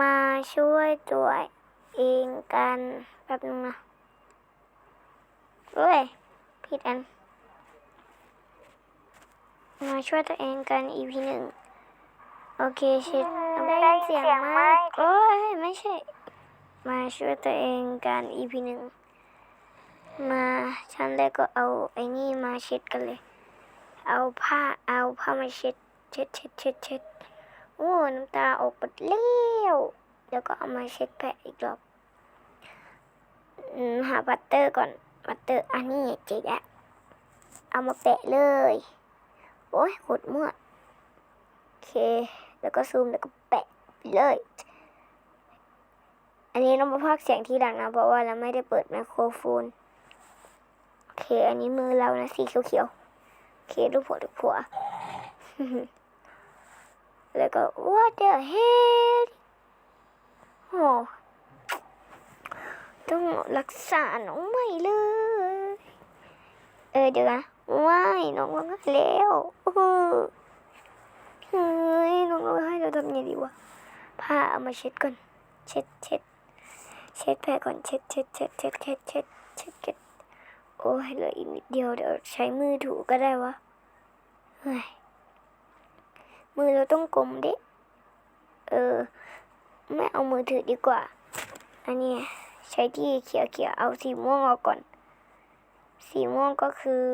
มาช่วยตัวเองกันแป๊บนึงนะเฮ้ยผิดอัน มาช่วยตัวเองกัน EP หนึ่งโอเคชิดได้ยินเสียงไหมโอ้ยไม่ใช่ มาช่วยตัวเองกัน EP หนึ่งมาฉันเลยก็เอาไอ้นี่มาเช็ดกันเลย เอาผ้าเอาผ้ามาเช็ดเช็ดเช็ดเช็ดเช็ด อ้น้ำตาออกหมดแล้วแล้วก็เอามาเช็ดแผลอีกรอบหาบัตเตอร์ก่อน บัตเตอร์อันนี้เจ๊แะเอามาแปะเลย โอ้ยหดมั่วโอเค แล้วก็ซูมแล้วก็แปะเลย อันนี้เรามาพากเสียงทีหลังนะ เพราะว่าเราไม่ได้เปิดไมโครโฟน โอเค อันนี้มือเรานะสีเขียวๆ โอเค รูปหัวรูปหัว แล้วก็ what the hell โอ้ต้องรักษาน้องใหม่เลย เออเดี๋ยวนะว้ายน้องร้องไห้แล้วเออเฮ้ยน้องร้องไห้เราทำยังไงดีวะผ้าเอามาเช็ดก่อน เช็ดเช็ดเช็ดแผลก่อนเช็ดเช็ดเช็ดเช็ดเช็ดเช็ดเช็ดเช็ดโอ้ยเหลืออีกนิดเดียวเดี๋ยวใช้มือถูก็ได้วะเฮ้ย มือเราต้องกลมดิเออ ไม่เอามือถือดีกว่า อันนี้ใช้ที่เขียวเขียวเอาสีม่วงออกก่อน สีม่วงก็คือ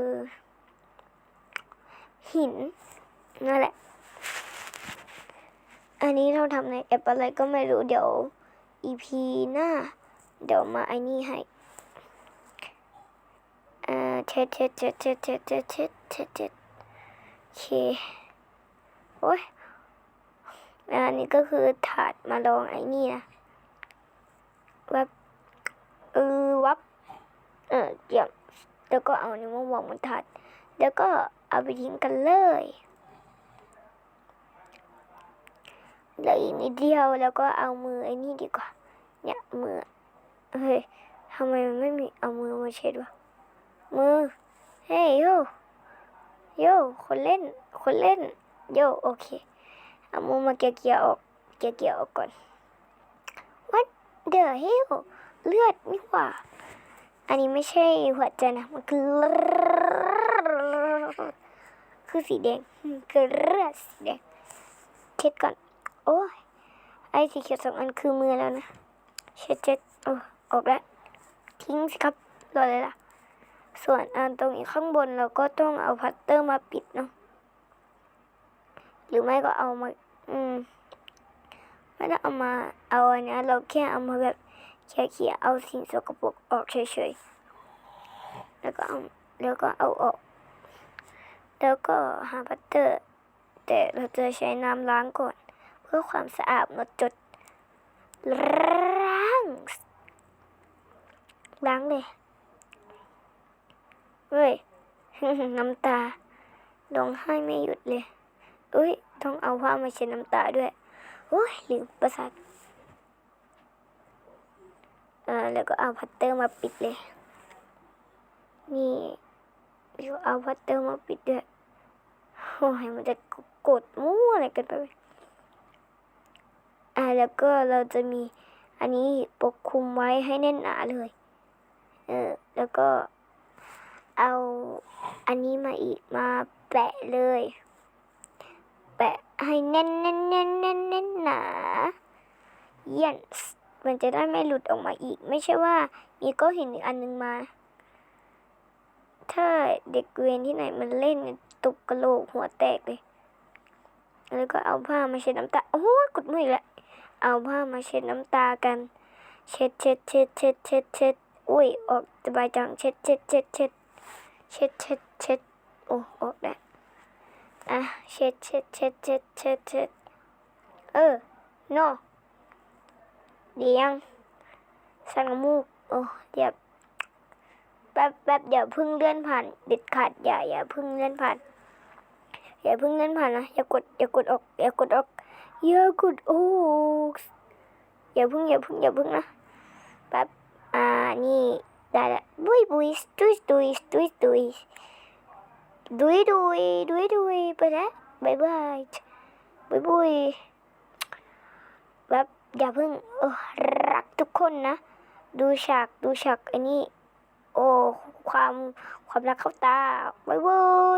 หินนั่นแหละ อันนี้เราทำในแอปอะไรก็ไม่รู้เดี๋ยว EP หน้า เดี๋ยวมาไอ้นี่ให้เอ่อเช็ดเช็ดเช็ดเช็ดเช็ดเช็ดเช็ดเช็ดเช็ดโอเค โอ้ยอันนี้ก็คือถาดมาลองไอ้นี่นะวับเออวับเออเดี๋ยวแล้วก็เอานิ้วมาวางบนถาดแล้วก็เอาไปทิ้งกันเลยเหลืออีกนิดเดียวแล้วก็เอามือไอ้นี่ดีกว่า เนี่ยมือเฮ้ยทำไมมันไม่มีเอามือมาเช็ดวะมือเฮ้ยโยโยคนเล่นคนเล่น โยโอเคเอามือมาเกี่ยเกี่ยๆออกเกี่ยเกี่ยๆออกก่อน What the hell เลือดนี่หว่า อันนี้ไม่ใช่หัวใจนะ มันคือคือสีแดงคือเลือดสีแดงเช็ดก่อน โอ้ยไอ้สีเขียวสองอันคือมือแล้วนะเช็ดเช็ดโอ้ออกแล้วทิ้งสิครับรอเลยล่ะ ส่วนอันตรงนี้ข้างบนเราก็ต้องเอาพัตเตอร์มาปิดเนาะ หรือไม่ก็เอามา อืม ไม่ได้เอามาเอาอันนี้เราแค่เอามาแบบเขี่ยๆเอาสิ่งสกปรกออกเฉยๆแล้วก็เอาแล้วก็เอาออก แล้วก็หาพัตเตอร์ แต่เราจะใช้น้ำล้างก่อน เพื่อความสะอาดหมดจดล้างล้างเลยเฮ้ยน้ำตาร้องไห้ไม่หยุดเลย เอ้ย ต้องเอาผ้ามาเช็ดน้ำตาด้วย โอ้ยลืมประสาทอ่าแล้วก็เอาพัตเตอร์มาปิดเลย นี่เดี๋ยวเอาพัตเตอร์มาปิดด้วยโอ้ยมันจะกดมั่วอะไรกันไปอ่าแล้วก็เราจะมีอันนี้ปกคลุมไว้ให้แน่นหนาเลย เออ แล้วก็เอาอันนี้มาอีกมาแปะเลย ให้แน่นแน่นแน่นแน่นแน่นหนา yes มันจะได้ไม่หลุดออกมาอีก ไม่ใช่ว่า มีก้อนหินอีกอันนึงมา ถ้าเด็กเวรที่ไหนมันเล่นตุกกระโหลกหัวแตกเลย แล้วก็เอาผ้ามาเช็ดน้ำตา โอ้ยกดมืออีกแล้วเอาผ้ามาเช็ดน้ำตากัน เช็ดเช็ดเช็ดเช็ดเช็ดเช็ดอุ้ยออกสบายจัง เช็ดเช็ดเช็ดเช็ดเช็ดเช็ดเช็ดโอ้ออกแล้ว อะเช็ดเช็ดเช็ดเช็ดเช็ดเช็ดเออ no เดียงสันมูกโอ้เดี๋ยวแป๊บแป๊บอย่าพึ่งเลื่อนผ่านเด็ดขาดอย่าอย่าพึ่งเลื่อนผ่านอย่าพึ่งเลื่อนผ่านนะอย่ากดอย่ากดออกอย่ากดออกอย่ากดออกอย่าพึ่งอย่าพึ่งอย่าพึ่งนะแป๊บอ่านี่ได้ละบุยบุยดุยดุยดุยดุย ดุยดุยดุยดุยไปแล้วบายบายบุยบุยแบบอย่าเพิ่งเออรักทุกคนนะ ดูฉากดูฉากไอ้นี่โอ้ ความความรักเข้าตาบายบาย